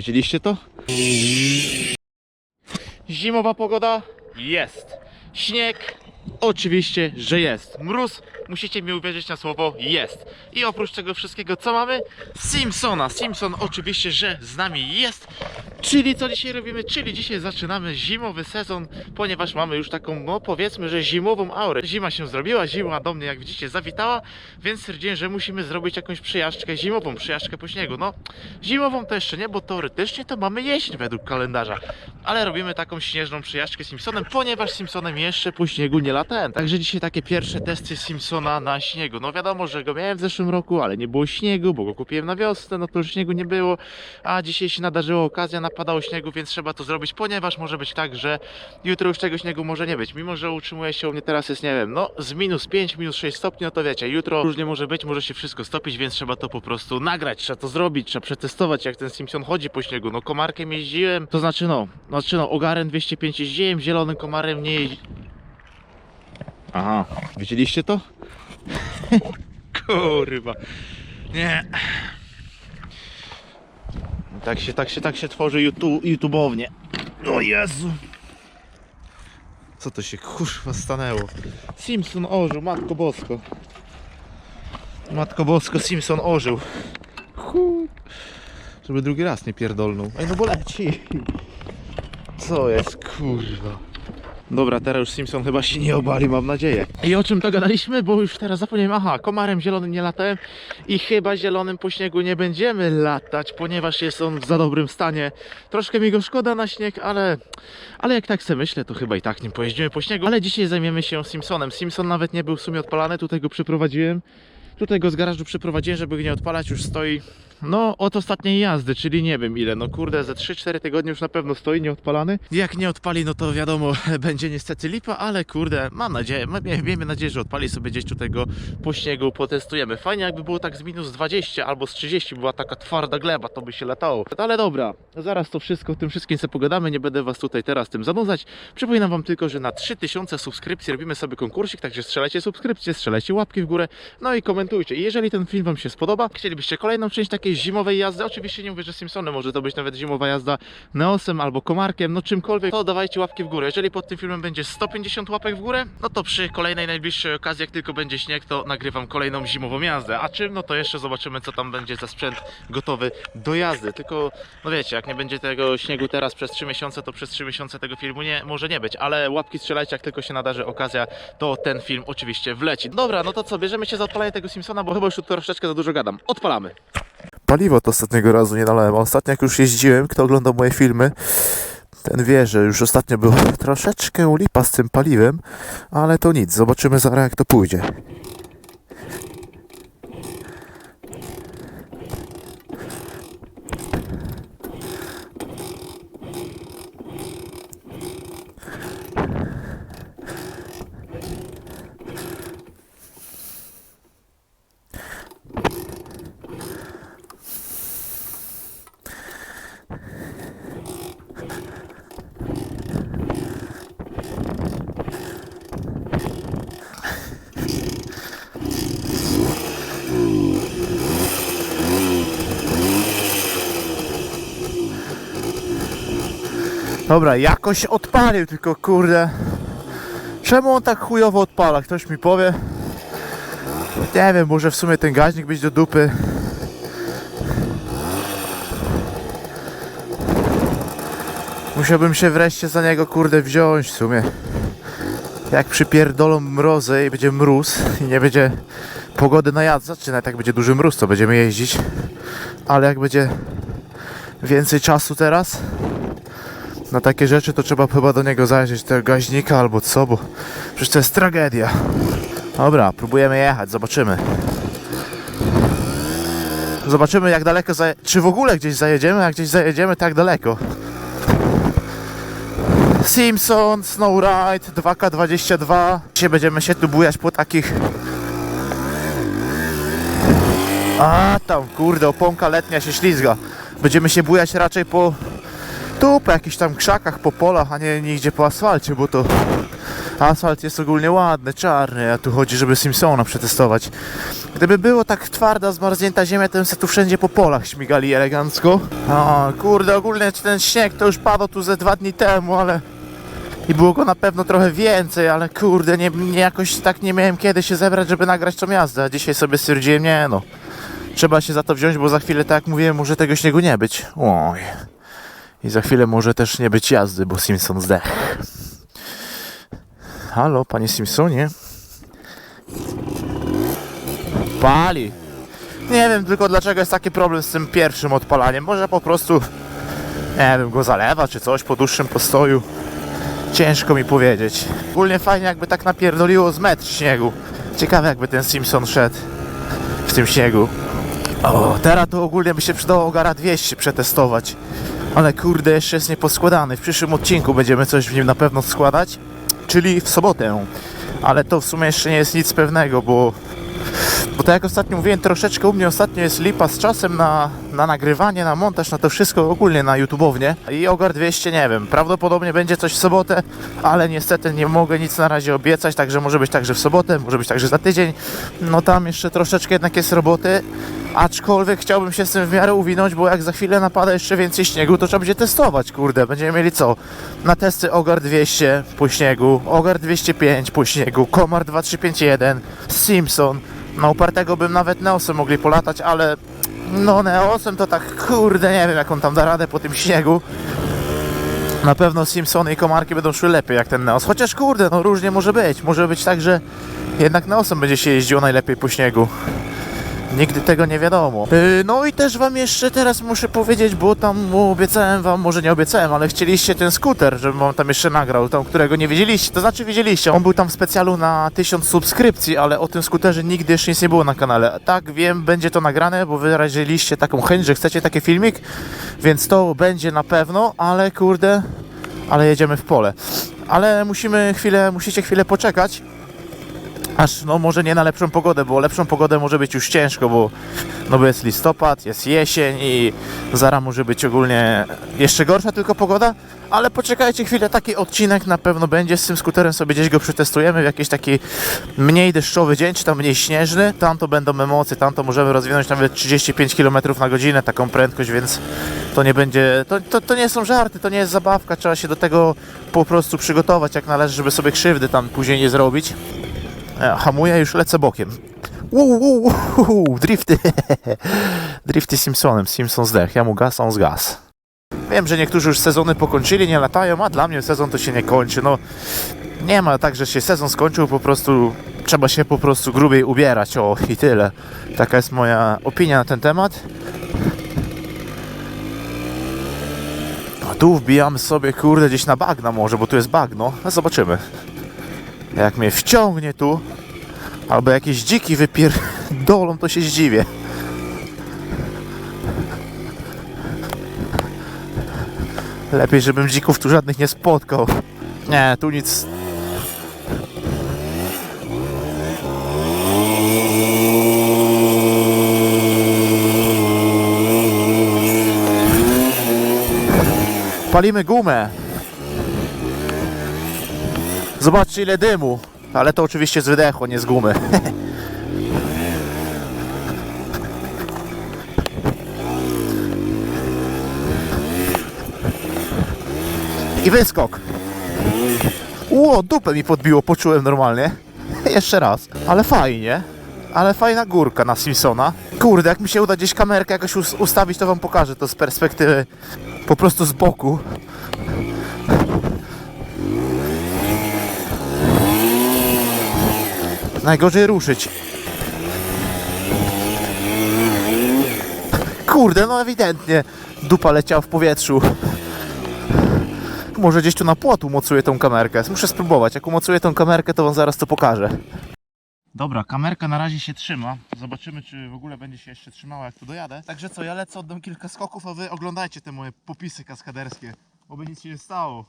Widzieliście to? Zimowa pogoda? Jest. Śnieg? Oczywiście, że jest. Mróz? Musicie mi uwierzyć na słowo, jest. I oprócz tego wszystkiego, co mamy? Simpsona. Simpson oczywiście, że z nami jest. Czyli co dzisiaj robimy? Czyli dzisiaj zaczynamy zimowy sezon, ponieważ mamy już taką, no powiedzmy, że zimową aurę. Zima się zrobiła, zima do mnie, jak widzicie, zawitała, więc stwierdziłem, że musimy zrobić jakąś przyjażdżkę zimową, przyjażdżkę po śniegu. No, zimową to jeszcze nie, bo teoretycznie to mamy jesień według kalendarza, ale robimy taką śnieżną przyjażdżkę z Simpsonem, ponieważ Simpsonem jeszcze po śniegu nie latałem. Także dzisiaj takie pierwsze testy Simpsona na śniegu. No wiadomo, że go miałem w zeszłym roku, ale nie było śniegu, bo go kupiłem na wiosnę, no to już śniegu nie było, a dzisiaj się nadarzyła okazja, napadało śniegu, więc trzeba to zrobić, ponieważ może być tak, że jutro już tego śniegu może nie być. Mimo, że utrzymuje się u mnie teraz jest, nie wiem, no z minus 5, minus 6 stopni, no to wiecie, jutro różnie może być, może się wszystko stopić, więc trzeba to po prostu nagrać, trzeba to zrobić, trzeba przetestować, jak ten Simpson chodzi po śniegu. No komarkiem jeździłem, to znaczy no, znaczy no, ogarem 205 jeździłem, zielonym komarem nie jeździ... Aha, widzieliście to? Kurwa. Nie. Tak się, tak się, tak się tworzy YouTube, YouTubeownie. O Jezu. Co to się kurwa stanęło? Simpson ożył, Matko Bosko. Matko Bosko, Simpson ożył. Chuj. Żeby drugi raz nie pierdolnął. Ej, no bo leci. Co jest, kurwa. Dobra, teraz już Simpson chyba się nie obali, mam nadzieję. I o czym to gadaliśmy? Bo już teraz zapomniałem. Aha, komarem zielonym nie latałem i chyba zielonym po śniegu nie będziemy latać, ponieważ jest on w za dobrym stanie. Troszkę mi go szkoda na śnieg, ale, ale jak tak sobie myślę, to chyba i tak nim pojeździmy po śniegu. Ale dzisiaj zajmiemy się Simpsonem. Simpson nawet nie był w sumie odpalany, tutaj go przyprowadziłem. Tutaj go z garażu przyprowadziłem, żeby go nie odpalać, już stoi no od ostatniej jazdy, czyli nie wiem ile, no kurde, ze 3-4 tygodnie już na pewno stoi nieodpalany. Jak nie odpali, no to wiadomo, będzie niestety lipa, ale kurde, mam nadzieję, miejmy nadzieję, że odpali sobie gdzieś tutaj go po śniegu, potestujemy. Fajnie jakby było tak z minus 20 albo z 30, była taka twarda gleba, to by się latało. Ale dobra, zaraz to wszystko, tym wszystkim sobie pogadamy, nie będę was tutaj teraz tym zanudzać. Przypominam wam tylko, że na 3000 subskrypcji robimy sobie konkursik, także strzelajcie subskrypcje, strzelajcie łapki w górę, no i komentujcie. I jeżeli ten film wam się spodoba, chcielibyście kolejną część takiej zimowej jazdy, oczywiście nie mówię, że Simpsonem, może to być nawet zimowa jazda Neosem albo Komarkiem, no czymkolwiek, to dawajcie łapki w górę. Jeżeli pod tym filmem będzie 150 łapek w górę, no to przy kolejnej najbliższej okazji, jak tylko będzie śnieg, to nagrywam kolejną zimową jazdę. A czym, no to jeszcze zobaczymy, co tam będzie za sprzęt gotowy do jazdy. Tylko, no wiecie, jak nie będzie tego śniegu teraz przez 3 miesiące, to przez 3 miesiące tego filmu nie, może nie być, ale łapki strzelajcie, jak tylko się nadarzy okazja, to ten film oczywiście wleci. Dobra, no to co, bierzemy się za odpalanie tego Simpsona, bo chyba już tu troszeczkę za dużo gadam. Odpalamy. Paliwo to ostatniego razu nie nalałem. Ostatnio jak już jeździłem, kto oglądał moje filmy, ten wie, że już ostatnio było troszeczkę lipa z tym paliwem, ale to nic, zobaczymy zaraz jak to pójdzie. Dobra, jakoś odpalił, tylko kurde. Czemu on tak chujowo odpala? Ktoś mi powie. Nie wiem, może w sumie ten gaźnik być do dupy. Musiałbym się wreszcie za niego kurde wziąć w sumie. Jak przypierdolą mrozy i będzie mróz i nie będzie pogody na jazdę, czy nawet jak będzie duży mróz, to będziemy jeździć. Ale jak będzie więcej czasu teraz, na takie rzeczy to trzeba chyba do niego zajrzeć, tego gaźnika albo co, bo przecież to jest tragedia. Dobra, próbujemy jechać, zobaczymy. Zobaczymy jak daleko, czy w ogóle gdzieś zajedziemy, jak gdzieś zajedziemy tak daleko. Simpson, Snowride, 2K22. Dzisiaj będziemy się tu bujać po takich... A tam, kurde, oponka letnia się ślizga. Będziemy się bujać raczej po tu po jakichś tam krzakach, po polach, a nie nigdzie po asfalcie, bo to Asfalt jest ogólnie ładny, czarny, a tu chodzi, żeby Simpsona przetestować. Gdyby było tak twarda, zmarznięta ziemia, to bym se tu wszędzie po polach śmigali elegancko. A, kurde, ogólnie ten śnieg to już padł tu ze dwa dni temu, ale... I było go na pewno trochę więcej, ale kurde, nie, nie jakoś tak nie miałem kiedy się zebrać, żeby nagrać tą jazdę. A dzisiaj sobie stwierdziłem, nie no, trzeba się za to wziąć, bo za chwilę, tak jak mówiłem, może tego śniegu nie być. Oj. I za chwilę może też nie być jazdy, bo Simpson zdech. Halo, panie Simpsonie? Pali. Nie wiem tylko dlaczego jest taki problem z tym pierwszym odpalaniem. Może po prostu, nie wiem, go zalewa czy coś po dłuższym postoju. Ciężko mi powiedzieć. Ogólnie fajnie jakby tak napierdoliło z metr śniegu. Ciekawe jakby ten Simpson szedł w tym śniegu. O, teraz to ogólnie by się przydało Gara 200 przetestować. Ale kurde, jeszcze jest nieposkładany. W przyszłym odcinku będziemy coś w nim na pewno składać. Czyli w sobotę. Ale to w sumie jeszcze nie jest nic pewnego, bo bo tak jak ostatnio mówiłem, troszeczkę u mnie ostatnio jest lipa z czasem na, na nagrywanie, na montaż, na to wszystko ogólnie na YouTubownie. I Ogar 200 nie wiem, prawdopodobnie będzie coś w sobotę, ale niestety nie mogę nic na razie obiecać, także może być także w sobotę, może być także za tydzień. No tam jeszcze troszeczkę jednak jest roboty, aczkolwiek chciałbym się z tym w miarę uwinąć, bo jak za chwilę napada jeszcze więcej śniegu, to trzeba będzie testować, kurde. Będziemy mieli co? Na testy Ogar 200 po śniegu, Ogar 205 po śniegu, Komar 2351, Simpson, na upartego bym nawet Neosem mogli polatać, ale no Neosem to tak kurde nie wiem jak on tam da radę po tym śniegu. Na pewno Simpsony i Komarki będą szły lepiej jak ten Neos. Chociaż kurde, no różnie może być. Może być tak, że jednak Neosem będzie się jeździło najlepiej po śniegu. Nigdy tego nie wiadomo. Yy, no i też wam jeszcze teraz muszę powiedzieć, bo tam obiecałem wam, może nie obiecałem, ale chcieliście ten skuter, żebym wam tam jeszcze nagrał, tam, którego nie wiedzieliście, to znaczy wiedzieliście. On był tam w specjalu na 1000 subskrypcji, ale o tym skuterze nigdy jeszcze nic nie było na kanale. Tak, wiem, będzie to nagrane, bo wyraziliście taką chęć, że chcecie taki filmik, więc to będzie na pewno, ale kurde, ale jedziemy w pole. Ale musimy chwilę, musicie chwilę poczekać, aż no może nie na lepszą pogodę, bo lepszą pogodę może być już ciężko, bo no bo jest listopad, jest jesień i zara może być ogólnie jeszcze gorsza tylko pogoda, ale poczekajcie chwilę, taki odcinek na pewno będzie. Z tym skuterem sobie gdzieś go przetestujemy w jakiś taki mniej deszczowy dzień, czy tam mniej śnieżny, tam to będą emocje, tam to możemy rozwinąć nawet 35 km na godzinę taką prędkość, więc to nie będzie, to, to, to nie są żarty, to nie jest zabawka, trzeba się do tego po prostu przygotować jak należy, żeby sobie krzywdy tam później nie zrobić. E, Hamuję, już lecę bokiem. Uu, uu, drifty. drifty Simpsonem. Simpson zdech. Ja mu gaz, on zgas. Wiem, że niektórzy już sezony pokończyli, nie latają, a dla mnie sezon to się nie kończy. No, nie ma tak, że się sezon skończył, po prostu trzeba się po prostu grubiej ubierać. O, i tyle. Taka jest moja opinia na ten temat. A tu wbijamy sobie, kurde, gdzieś na bagna może, bo tu jest bagno. No, zobaczymy. Jak mnie wciągnie tu, albo jakieś dziki wypierdolą, to się zdziwię. Lepiej, żebym dzików tu żadnych nie spotkał. Nie, tu nic. Palimy gumę. Zobaczcie ile dymu. Ale to oczywiście z wydechu, nie z gumy. I wyskok. Ło, dupę mi podbiło, poczułem normalnie. Jeszcze raz. Ale fajnie. Ale fajna górka na Simpsona. Kurde, jak mi się uda gdzieś kamerkę jakoś us- ustawić, to wam pokażę to z perspektywy po prostu z boku. Najgorzej ruszyć. Kurde, no ewidentnie. Dupa leciała w powietrzu. Może gdzieś tu na płot umocuję tą kamerkę. Muszę spróbować. Jak umocuję tą kamerkę, to wam zaraz to pokażę. Dobra, kamerka na razie się trzyma. Zobaczymy, czy w ogóle będzie się jeszcze trzymała, jak tu dojadę. Także co, ja lecę, oddam kilka skoków, a wy oglądajcie te moje popisy kaskaderskie. Oby nic się nie stało.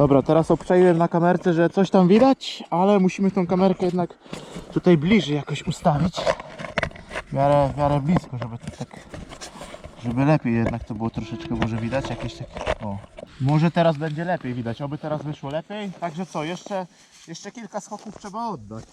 Dobra, teraz obczaiłem na kamerce, że coś tam widać, ale musimy tą kamerkę jednak tutaj bliżej jakoś ustawić. W miarę, w miarę blisko, żeby to tak, żeby lepiej jednak to było troszeczkę może widać, jakieś tak, o. Może teraz będzie lepiej widać, oby teraz wyszło lepiej. Także co, jeszcze, jeszcze kilka skoków trzeba oddać.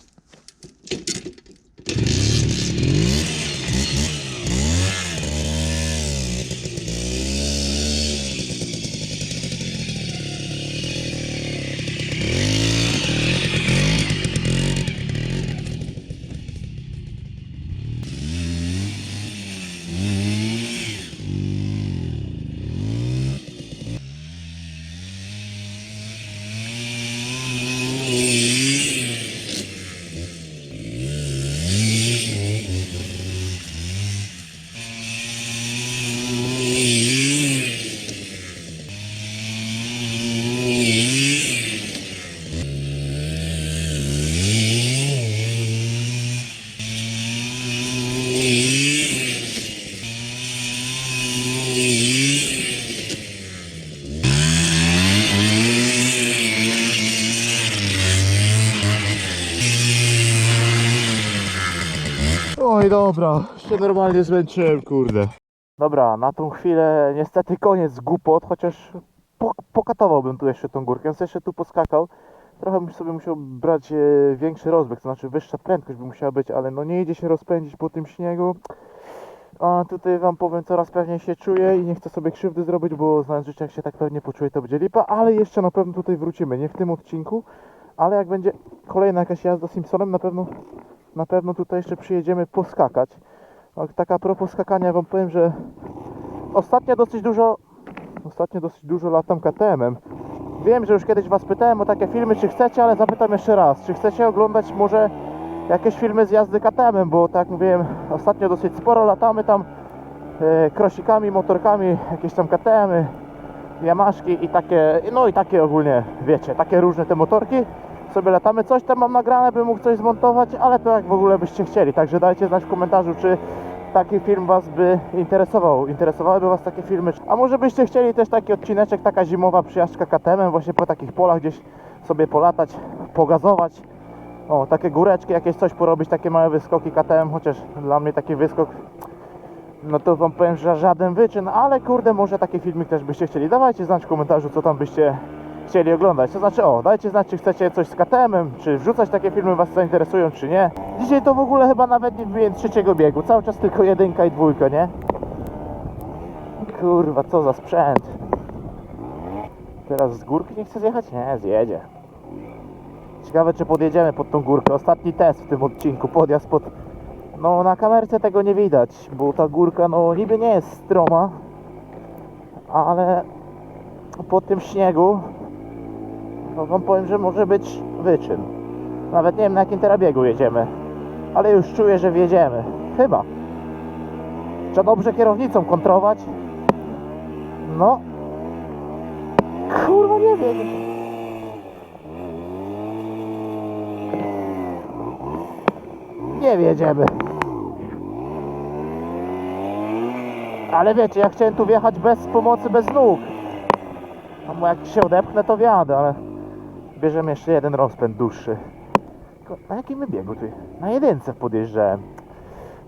Oj dobra, się normalnie zmęczyłem, kurde. Dobra, na tą chwilę niestety koniec głupot, chociaż po, pokatowałbym tu jeszcze tą górkę, więc jeszcze tu poskakał. Trochę sobie musiał brać e, większy rozbieg, to znaczy wyższa prędkość by musiała być, ale no nie idzie się rozpędzić po tym śniegu. A tutaj wam powiem, coraz pewniej się czuję i nie chcę sobie krzywdy zrobić, bo znając życie, jak się tak pewnie poczuję, to będzie lipa, ale jeszcze na pewno tutaj wrócimy, nie w tym odcinku, ale jak będzie kolejna jakaś jazda Simpsonem, na pewno na pewno tutaj jeszcze przyjedziemy poskakać. Tak a propos skakania wam powiem, że ostatnio dosyć dużo ostatnio dosyć dużo latam KTM-em. Wiem, że już kiedyś was pytałem o takie filmy, czy chcecie, ale zapytam jeszcze raz, czy chcecie oglądać może jakieś filmy z jazdy KTM-em, bo tak jak mówiłem, ostatnio dosyć sporo latamy tam e, krosikami, motorkami, jakieś tam KTM-y, Yamaszki i takie, no i takie ogólnie, wiecie, takie różne te motorki sobie latamy. Coś tam mam nagrane, bym mógł coś zmontować, ale to jak w ogóle byście chcieli. Także dajcie znać w komentarzu, czy taki film Was by interesował. Interesowałyby Was takie filmy. A może byście chcieli też taki odcineczek, taka zimowa przyjażdżka KTM, właśnie po takich polach gdzieś sobie polatać, pogazować. O, takie góreczki, jakieś coś porobić, takie małe wyskoki KTM, chociaż dla mnie taki wyskok no to wam powiem, że żaden wyczyn, ale kurde, może taki filmik też byście chcieli. Dawajcie znać w komentarzu, co tam byście chcieli oglądać. To znaczy, o, dajcie znać, czy chcecie coś z KTM-em, czy wrzucać takie filmy was zainteresują, czy nie. Dzisiaj to w ogóle chyba nawet nie wbiję trzeciego biegu, cały czas tylko jedynka i dwójka, nie? Kurwa, co za sprzęt. Teraz z górki nie chce zjechać? Nie, zjedzie. Ciekawe, czy podjedziemy pod tą górkę. Ostatni test w tym odcinku, podjazd pod... No, na kamerce tego nie widać, bo ta górka, no, niby nie jest stroma, ale po tym śniegu no wam powiem, że może być wyczyn. Nawet nie wiem na jakim teraz biegu jedziemy. Ale już czuję, że wjedziemy. Chyba. Trzeba dobrze kierownicą kontrować. No. Kurwa nie wiem. Nie wjedziemy. Ale wiecie, ja chciałem tu wjechać bez pomocy, bez nóg. Bo jak się odepchnę, to wjadę, ale bierzemy jeszcze jeden rozpęd dłuższy. Na jakim my biegu ty? Na jedynce podjeżdżałem.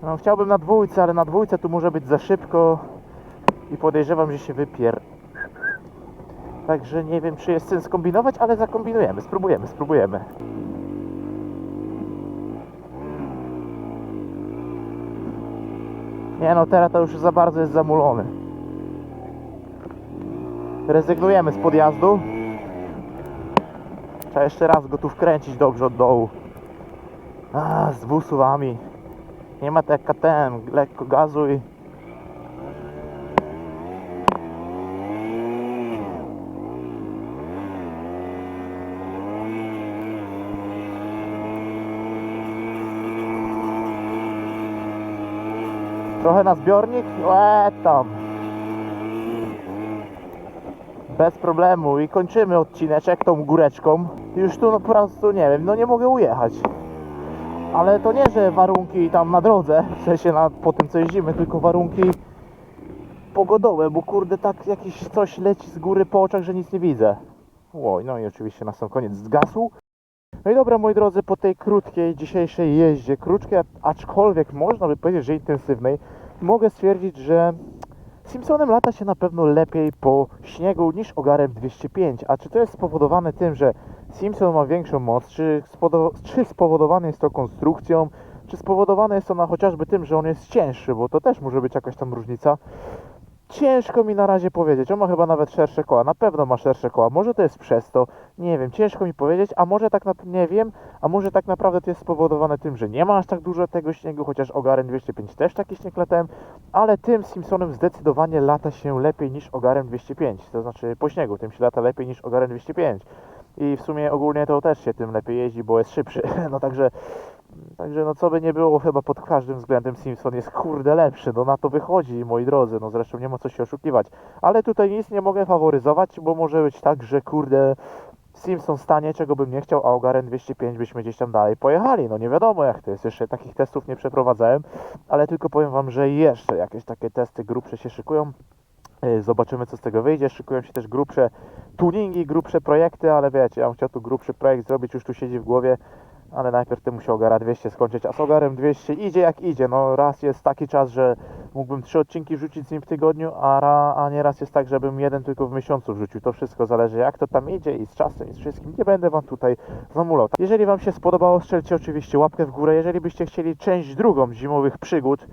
No chciałbym na dwójce, ale na dwójce tu może być za szybko i podejrzewam, że się wypier... Także nie wiem, czy jest sens kombinować, ale zakombinujemy, spróbujemy, spróbujemy. Nie no, teraz to już za bardzo jest zamulony. Rezygnujemy z podjazdu. Trzeba jeszcze raz go tu wkręcić dobrze od dołu. A, z dwusuwami. Nie ma tak jak KTM, lekko gazuj. Trochę na zbiornik? Łe, tam. Bez problemu i kończymy odcineczek tą góreczką. Już tu no po prostu nie wiem, no nie mogę ujechać. Ale to nie, że warunki tam na drodze, w sensie na, po tym co jeździmy, tylko warunki pogodowe, bo kurde tak jakieś coś leci z góry po oczach, że nic nie widzę. Ło, no i oczywiście na sam koniec zgasł. No i dobra, moi drodzy, po tej krótkiej dzisiejszej jeździe, krótkiej, aczkolwiek można by powiedzieć, że intensywnej, mogę stwierdzić, że Simpsonem lata się na pewno lepiej po śniegu niż ogarem 205. A czy to jest spowodowane tym, że Simpson ma większą moc, czy, czy spowodowane jest to konstrukcją, czy spowodowane jest to na chociażby tym, że on jest cięższy, bo to też może być jakaś tam różnica. Ciężko mi na razie powiedzieć. On ma chyba nawet szersze koła. Na pewno ma szersze koła. Może to jest przez to. Nie wiem. Ciężko mi powiedzieć. A może tak na... nie wiem. A może tak naprawdę to jest spowodowane tym, że nie ma aż tak dużo tego śniegu, chociaż Ogarem 205 też taki śnieg latałem. Ale tym Simpsonem zdecydowanie lata się lepiej niż Ogarem 205. To znaczy po śniegu tym się lata lepiej niż Ogarem 205. I w sumie ogólnie to też się tym lepiej jeździ, bo jest szybszy. No także Także no co by nie było, chyba pod każdym względem Simpson jest kurde lepszy, no na to wychodzi moi drodzy, no zresztą nie ma co się oszukiwać. Ale tutaj nic nie mogę faworyzować, bo może być tak, że kurde Simpson stanie, czego bym nie chciał, a Ogaren 205 byśmy gdzieś tam dalej pojechali. No nie wiadomo jak to jest, jeszcze takich testów nie przeprowadzałem, ale tylko powiem wam, że jeszcze jakieś takie testy grubsze się szykują. Yy, Zobaczymy co z tego wyjdzie. Szykują się też grubsze tuningi, grubsze projekty, ale wiecie, ja bym chciał tu grubszy projekt zrobić, już tu siedzi w głowie ale najpierw ty musiał Ogara 200 skończyć, a z Ogarem 200 idzie jak idzie. No raz jest taki czas, że mógłbym trzy odcinki wrzucić z nim w tygodniu, a, ra, a nie raz jest tak, żebym jeden tylko w miesiącu wrzucił. To wszystko zależy jak to tam idzie i z czasem i z wszystkim. Nie będę wam tutaj zamulał. Jeżeli wam się spodobało, strzelcie oczywiście łapkę w górę. Jeżeli byście chcieli część drugą zimowych przygód,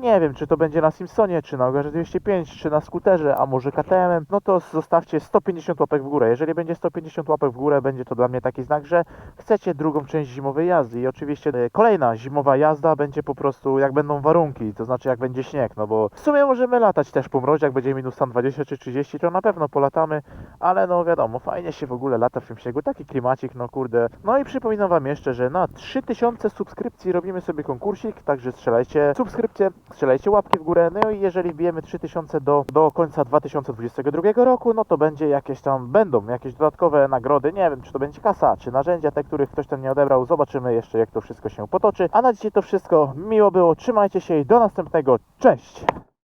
nie wiem, czy to będzie na Simpsonie, czy na Ogarze 205, czy na skuterze, a może KTM, no to zostawcie 150 łapek w górę. Jeżeli będzie 150 łapek w górę, będzie to dla mnie taki znak, że chcecie drugą część zimowej jazdy. I oczywiście e, kolejna zimowa jazda będzie po prostu jak będą warunki, to znaczy jak będzie śnieg, no bo w sumie możemy latać też po mrozie, jak będzie minus tam 20 czy 30, to na pewno polatamy, ale no wiadomo, fajnie się w ogóle lata w tym śniegu, taki klimacik, no kurde. No i przypominam wam jeszcze, że na 3000 subskrypcji robimy sobie konkursik, także strzelajcie subskrypcje, strzelajcie łapki w górę, no i jeżeli bijemy 3000 do, do końca 2022 roku, no to będzie jakieś tam, będą jakieś dodatkowe nagrody, nie wiem, czy to będzie kasa, czy narzędzia, te, których ktoś tam nie odebrał, zobaczymy jeszcze jak to wszystko się potoczy. A na dzisiaj to wszystko, miło było, trzymajcie się i do następnego, cześć!